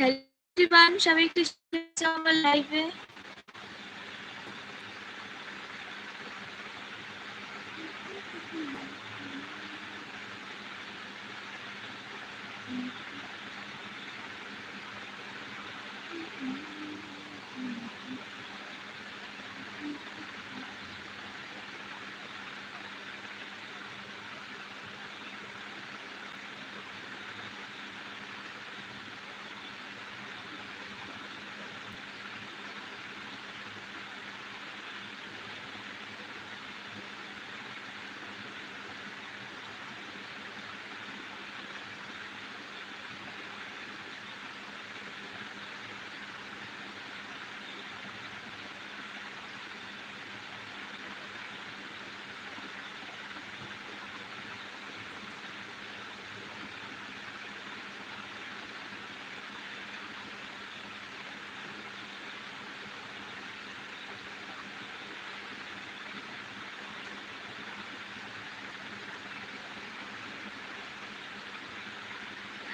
Hello সবাই একটু আমার লাইভে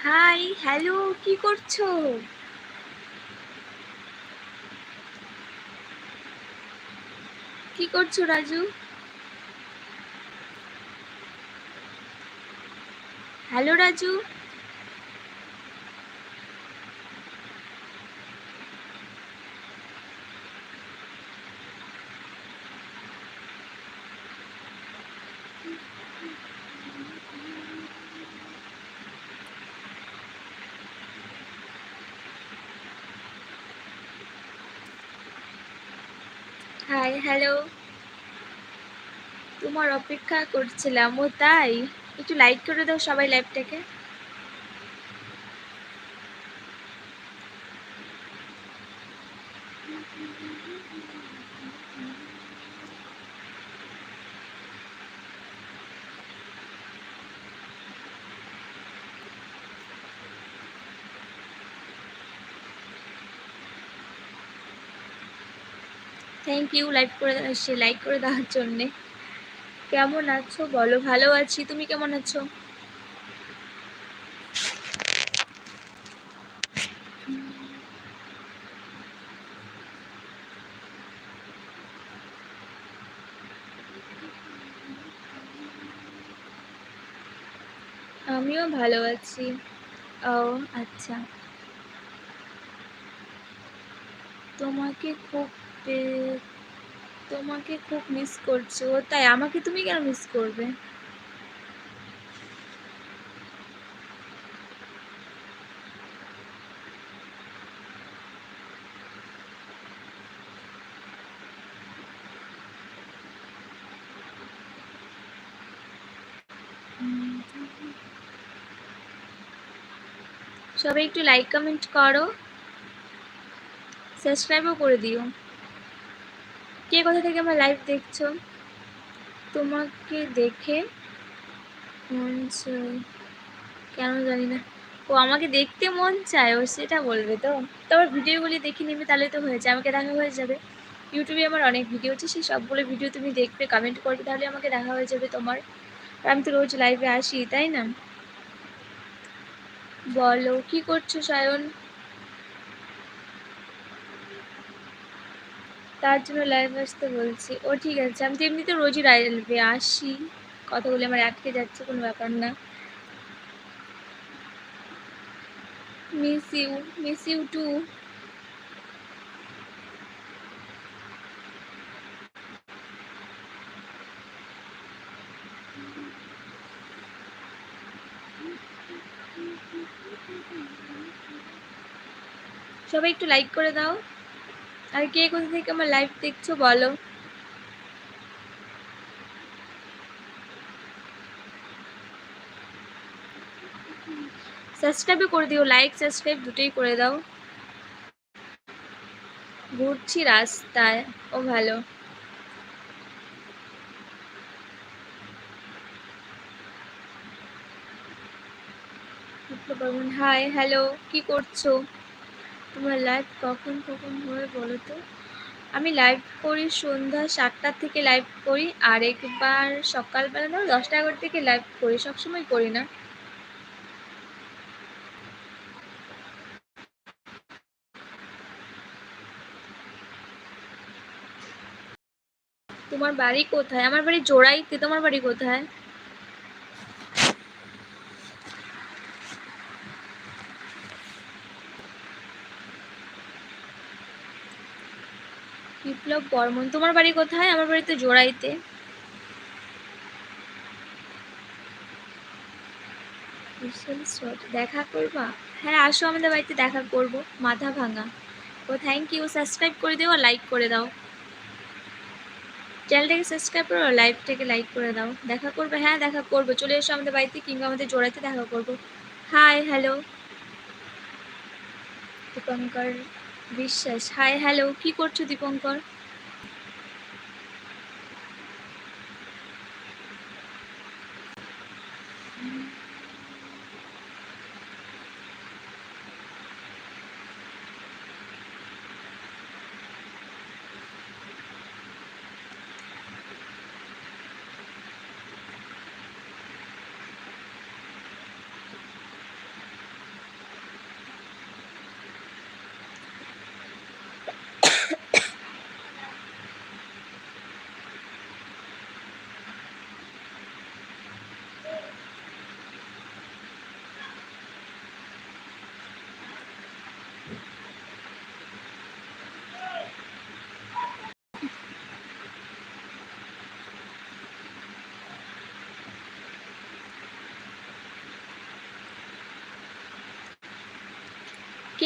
হাই হ্যালো কি করছ? কি করছ Raju? Hello Raju? Hi hello তোমার অপেক্ষা করছিলাম ও তাই। একটু লাইক করে দাও সবাই লাইভটাকে থ্যাংক ইউ লাইক করে সে লাইক করে দেওয়ার জন্যে। কেমন আছো? বলো, ভালো আছি। তুমি কেমন আছো? আমিও ভালো আছি। ও আচ্ছা। তোমাকে খুব তোমাকে খুব মিস করছ। তাই, আমাকে তুমি কেন মিস করবে? সবাই একটু লাইক কমেন্ট করো। সাবস্ক্রাইবও করে দিও। কে কোথা থেকে আমার লাইভ দেখছ? তোমাকে দেখে মন কেন জানি না। ও আমাকে দেখতে মন চায়, ও সেটা বলবে তো। তোমার ভিডিওগুলি দেখে নেবে, তাহলে তো হয়েছে আমাকে দেখা হয়ে যাবে। ইউটিউবে আমার অনেক ভিডিও আছে, সেই সবগুলো ভিডিও তুমি দেখবে কমেন্ট করবে, তাহলে আমাকে দেখা হয়ে যাবে তোমার। আমি তো রোজ লাইভে আসি, তাই না? বলো, কি করছ, সায়ন? তার জন্য লাইভ আসতে বলছি। ও ঠিক আছে, আমি তো এমনিতে রোজই লাইভে আসি। কথা বলে আমার আটকে যাচ্ছে, কোনো ব্যাপার না। Miss you miss you too সবাই একটু লাইক করে দাও। আর কে কোথা থেকে আমার লাইভ দেখছ বলো? সাবস্ক্রাইবও করে দিও লাইক সাবস্ক্রাইব দুটোই করে দাও। ঘুরছি রাস্তায়, ও ভালো। হাই হ্যালো কি করছ? তোমার লাইভ কখন কখন হয় বলো তো আমি লাইভ করি সন্ধ্যা সাতটার থেকে লাইভ করি, আর একবার সকালবেলা ধরো দশটা এগারো থেকে লাইভ করি, সবসময় করি না। তোমার বাড়ি কোথায়? আমার বাড়ি জোড়াইতে, তোমার বাড়ি কোথায়? বিপ্লব বর্মন। তোমার বাড়ি কোথায়? আমার বাড়িতে জোড়াইতে। দেখা করবা? হ্যাঁ আসো আমাদের বাড়িতে দেখা করব, মাথা ভাঙা। ও থ্যাংক ইউ সাবস্ক্রাইব করে দিও লাইক করে দাও। চ্যানেলটাকে সাবস্ক্রাইব করো লাইভটাকে লাইক করে দাও। দেখা করবে? হ্যাঁ দেখা করব। চলে এসো আমাদের বাড়িতে, কিংবা আমাদের জোড়াইতে দেখা করব। হাই হ্যালো দীপঙ্কর বিশ্বাস। হাই হ্যালো কি করছ দীপঙ্কর?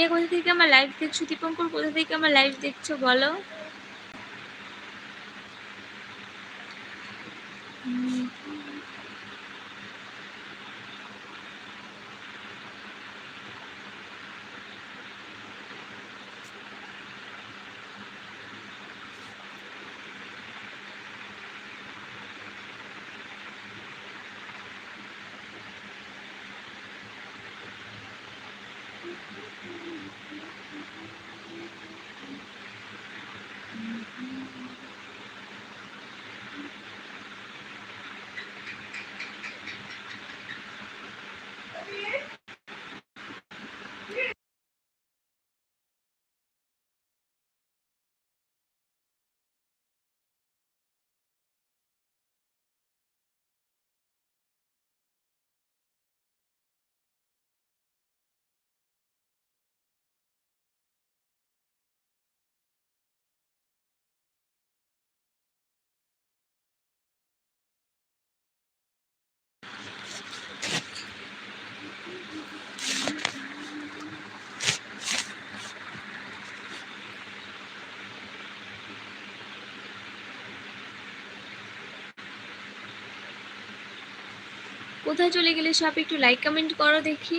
কে কোথা থেকে আমার লাইভ দেখছ? দীপঙ্কর কোথা থেকে আমার লাইভ দেখছ? বলো। কোথায় চলে গেলে সব একটু লাইক কমেন্ট করো দেখি।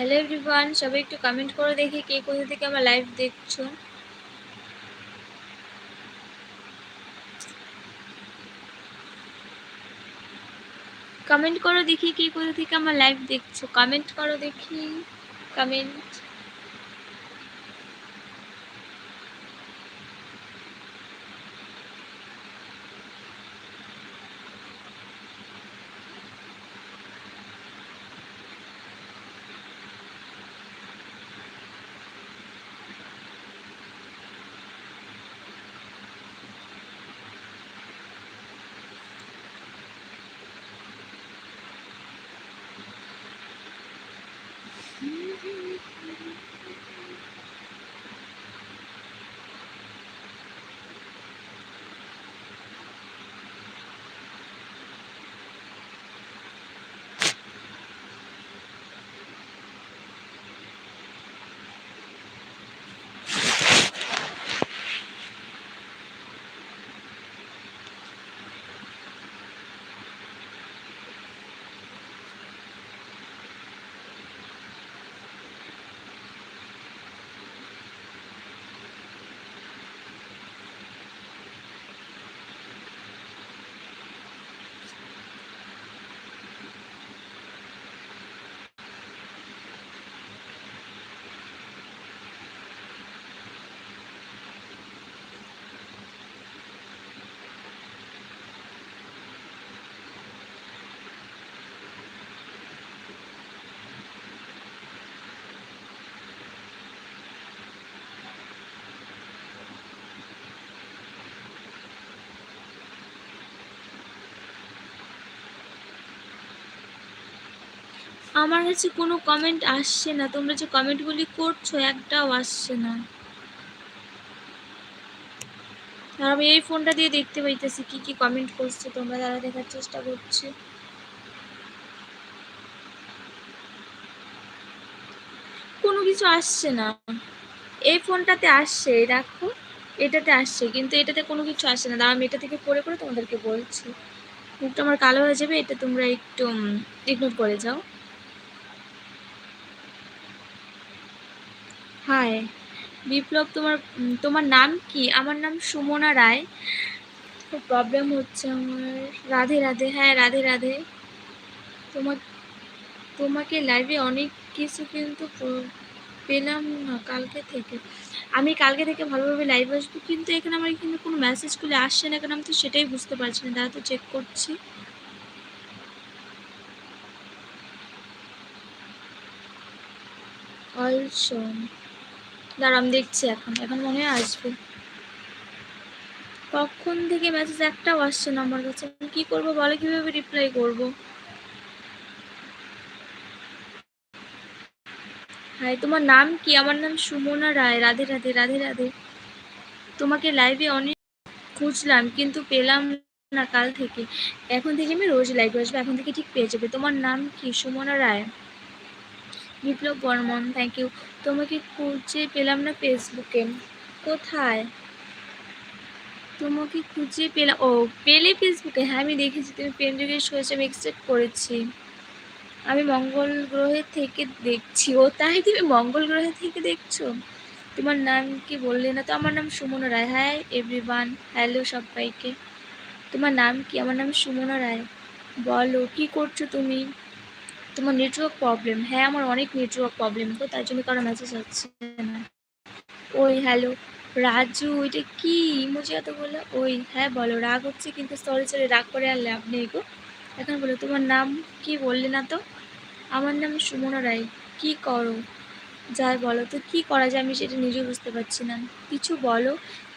হ্যালো এভরিওয়ান সবাই একটু কমেন্ট করে দেখি কে কোথা থেকে আমার লাইভ দেখছ। কমেন্ট করো দেখি কে কোথা থেকে আমার লাইভ দেখছ। কমেন্ট করো দেখি। কমেন্ট আমার কাছে কোনো কমেন্ট আসছে না। তোমরা যে কমেন্টগুলি করছ, একটাও আসছে না। আর আমি এই ফোনটা দিয়ে দেখতে পাইতেছি কি কি কমেন্ট করছে তোমরা, তারা দেখার চেষ্টা করছে। কোনো কিছু আসছে না। এই ফোনটাতে আসছে দেখো, এটাতে আসছে, কিন্তু এটাতে কোনো কিছু আসছে না। আমি এটা থেকে পড়ে করে তোমাদেরকে বলছি। মুখটা আমার কালো হয়ে যাবে, এটা তোমরা একটু ইগনোর করে যাও। হাই বিপ্লব, তোমার তোমার নাম কি? আমার নাম সুমনা রায়। খুব প্রবলেম হচ্ছে আমার। রাধে রাধে হ্যাঁ রাধে রাধে। তোমার তোমাকে লাইভে অনেক কিছু কিন্তু পেলাম না কালকে থেকে। আমি কালকে থেকে ভালোভাবে লাইভ আসব, কিন্তু এখানে আমার কিন্তু কোনো মেসেজগুলো আসছে না কেন আমি তো সেটাই বুঝতে পারছি না। দাঁড়া তো চেক করছি। অলসো দাঁড়া, আমি দেখছি এখন এখন মনে হয় আসবে। কখন থেকে মেসেজ একটাও আসছে না আমার কাছে কী করব বলে, কীভাবে রিপ্লাই করব? হাই তোমার নাম কি? আমার নাম সুমনা রায়। রাধে রাধে রাধে রাধে। তোমাকে লাইভে অনেক খুঁজলাম, কিন্তু পেলাম না কাল থেকে। এখন থেকে আমি রোজ লাইভ আসব, এখন থেকে ঠিক পেয়ে যাবে। তোমার নাম কি? সুমনা রায়। বিপ্লব বর্মন থ্যাংক ইউ তোমাকে খুঁজে পেলাম না ফেসবুকে কোথায়? তোমাকে খুঁজে পেলাম, ও, পেলে ফেসবুকে হ্যাঁ আমি দেখেছি, তুমি ফ্রেন্ড রিকোয়েস্ট হয়েছে আমি অ্যাকসেপ্ট করেছি। আমি মঙ্গল গ্রহে থেকে দেখছি। ও, তাই তুমি মঙ্গল গ্রহে থেকে দেখছ? তোমার নাম কি বললে না? তো আমার নাম সুমন রায়। হ্যাঁ এভরিওয়ান হ্যালো সবাইকে। তোমার নাম কি? আমার নাম সুমন রায়। বলো, কি করছ তুমি? তোমার নেটওয়ার্ক প্রবলেম হ্যাঁ আমার অনেক নেটওয়ার্ক প্রবলেম তো তার জন্য কারও মেসেজ আসছে না। ওই হ্যালো রাজু, ওইটা কি? ইমোজি এত বলল ওই হ্যাঁ বলো, রাগ হচ্ছে কিন্তু সরি সরি রাগ করে আর লাভ নেই গো। এখন বলো, তোমার নাম কি বললে না তো? আমার নাম সুমনা রায়, কি করো? যাই বলো, তো কি করা যায় আমি সেটা নিজেও বুঝতে পারছি না। কিছু বলো,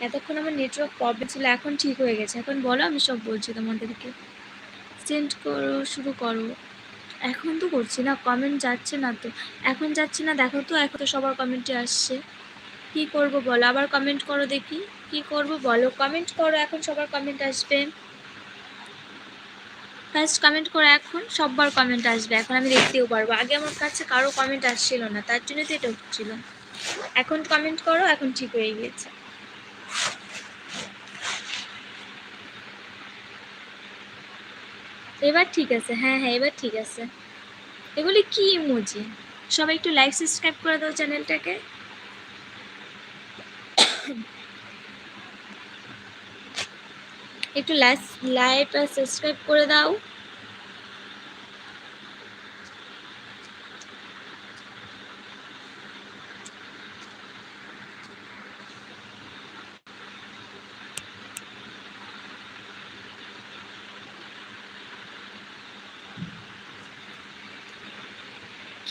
এতক্ষণ আমার নেটওয়ার্ক প্রবলেম ছিল, এখন ঠিক হয়ে গেছে। এখন বলো, আমি সব বলছি তোমাদেরকে। সেন্ড করো, শুরু করো। এখন তো করছি না কমেন্ট যাচ্ছে না তো। এখন যাচ্ছে না, দেখো তো, এখন তো সবার কমেন্টে আসছে। কি করব বলো? আবার কমেন্ট করো দেখি। কি করব বলো? কমেন্ট করো, এখন সবার কমেন্ট আসবে। ফার্স্ট কমেন্ট করো এখন, সববার কমেন্ট আসবে। এখন আমি দেখতেও পারব। আগে আমার কাছে কারও কমেন্ট আসছিল না, তার জন্য তো এটা হচ্ছিল। এখন কমেন্ট করো, এখন ঠিক হয়ে গিয়েছে। এবার ঠিক আছে হ্যাঁ হ্যাঁ এবার ঠিক আছে। এগুলি কি ইমোজি? সবাই একটু লাইক সাবস্ক্রাইব করে দাও চ্যানেলটাকে। একটু লাইক আর সাবস্ক্রাইব করে দাও।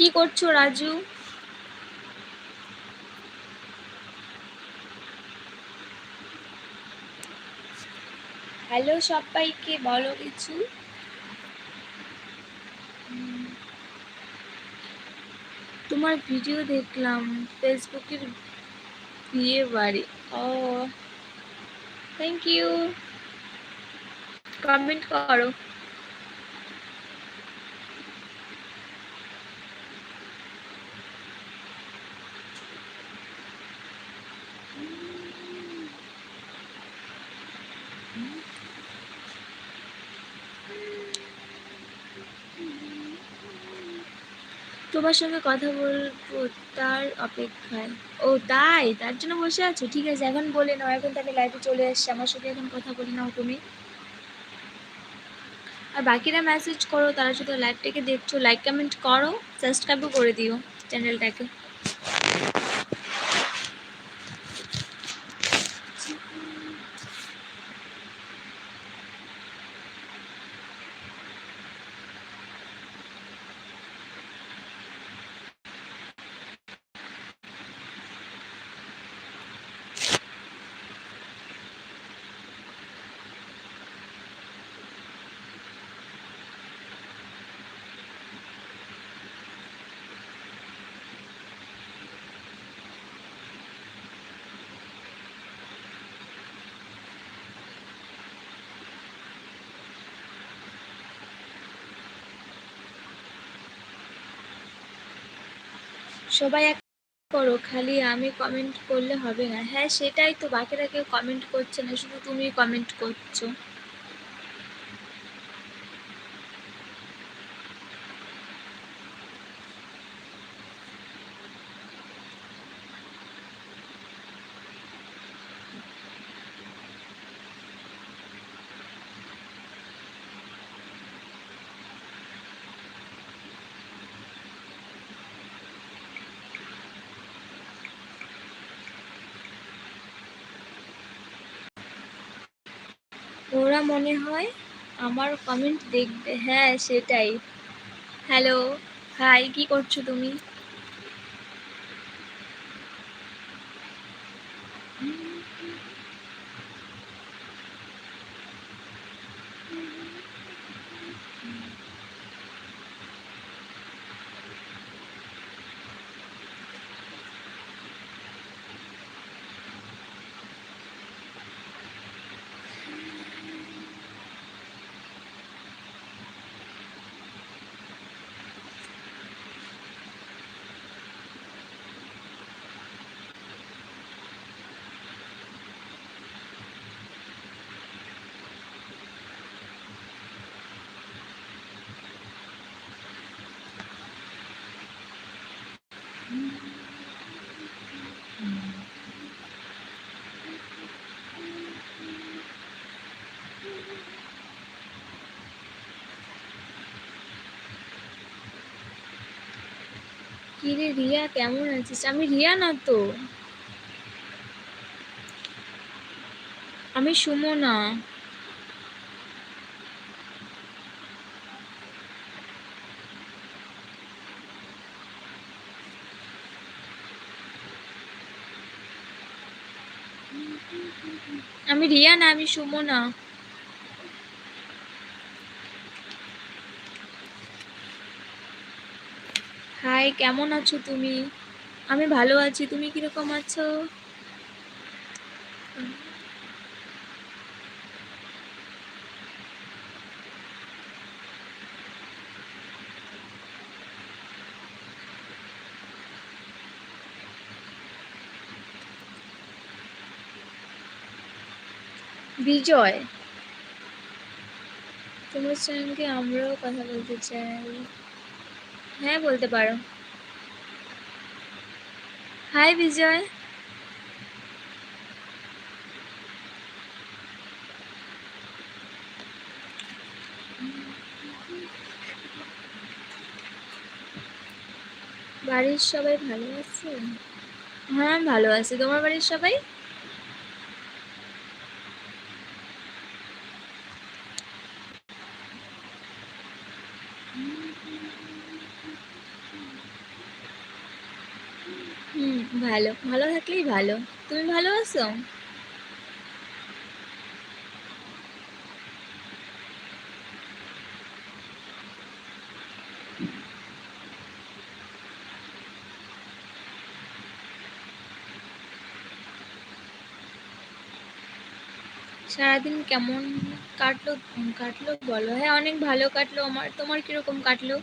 কি করছ, রাজু? হ্যালো সবাইকে, বলো কিছু। তোমার ভিডিও দেখলাম, ফেসবুকের বিয়ে বাড়ি। ও থ্যাংক ইউ কমেন্ট করো। তোমার সঙ্গে কথা বলব তার অপেক্ষায়। ও তাই? তার জন্য বসে আছো? ঠিক আছে, এখন বলে নাও, এখন তো আমি লাইভে চলে এসছি আমার সঙ্গে এখন কথা বলে নাও তুমি। আর বাকিরা মেসেজ করো, তারা শুধু লাইভটাকে দেখছ লাইক কমেন্ট করো সাবস্ক্রাইবও করে দিও চ্যানেলটাকে সবাই এক করো, খালি আমি কমেন্ট করলে হবে না। হ্যাঁ সেটাই তো, বাকিরা কেউ কমেন্ট করছে না, শুধু তুমি কমেন্ট করছ। ওরা মনে হয় আমার কমেন্ট দেখবে। হ্যাঁ সেটাই। হ্যালো হাই কি করছ তুমি? কিরে রিয়া, কেমন আছিস? আমি রিয়া না তো। আমি সুমনা। আমি রিয়া না, আমি সুমনা। হাই কেমন আছো তুমি? আমি ভালো আছি, তুমি কীরকম আছো? বিজয়, তোমার সঙ্গে আমরাও কথা বলতে চাই। হ্যাঁ বলতে পারো। হাই বিজয়। বাড়ির সবাই ভালো আছে? হ্যাঁ ভালো আছে। তোমার বাড়ির সবাই? ভালো ভালো থাকলেই ভালো। তুমি ভালো আছো? সারাদিন কেমন কাটলো? কাটলো বলো। হ্যাঁ অনেক ভালো কাটলো। আমার, তোমার কীরকম কাটলো?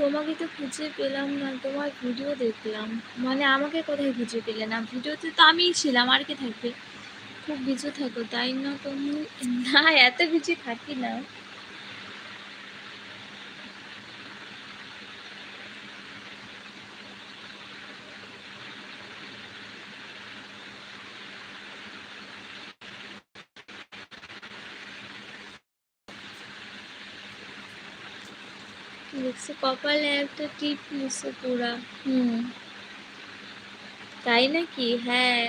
তোমাকে তো খুঁজে পেলাম না, তোমার ভিডিও দেখলাম। মানে আমাকে কোথায় খুঁজে পেলে না? ভিডিওতে তো আমিই ছিলাম, আর কে থাকবে? খুব বিজি থাকো, তাই না তুমি না, এত বিজি থাকি না দেখছ কপালে একটা টিপ নিচ্ছে পুরা হুম তাই নাকি? হ্যাঁ।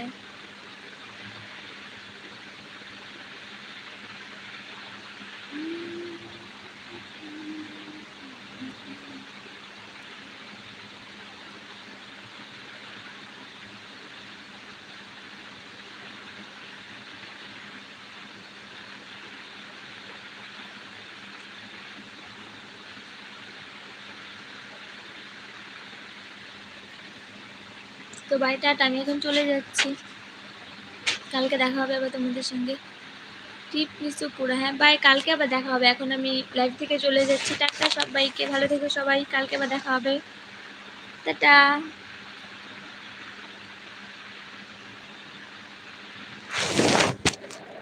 তো বাড়িটা আমি এখন চলে যাচ্ছি। কালকে দেখা হবে আবার তোমাদের সঙ্গে। টিপ নিশ্চয় পুরো হ্যাঁ বাই কালকে আবার দেখা হবে। এখন আমি লাইভ থেকে চলে যাচ্ছি। টাটা সবাইকে, ভালো থেকে সবাই, কালকে আবার দেখা হবে। টাটা।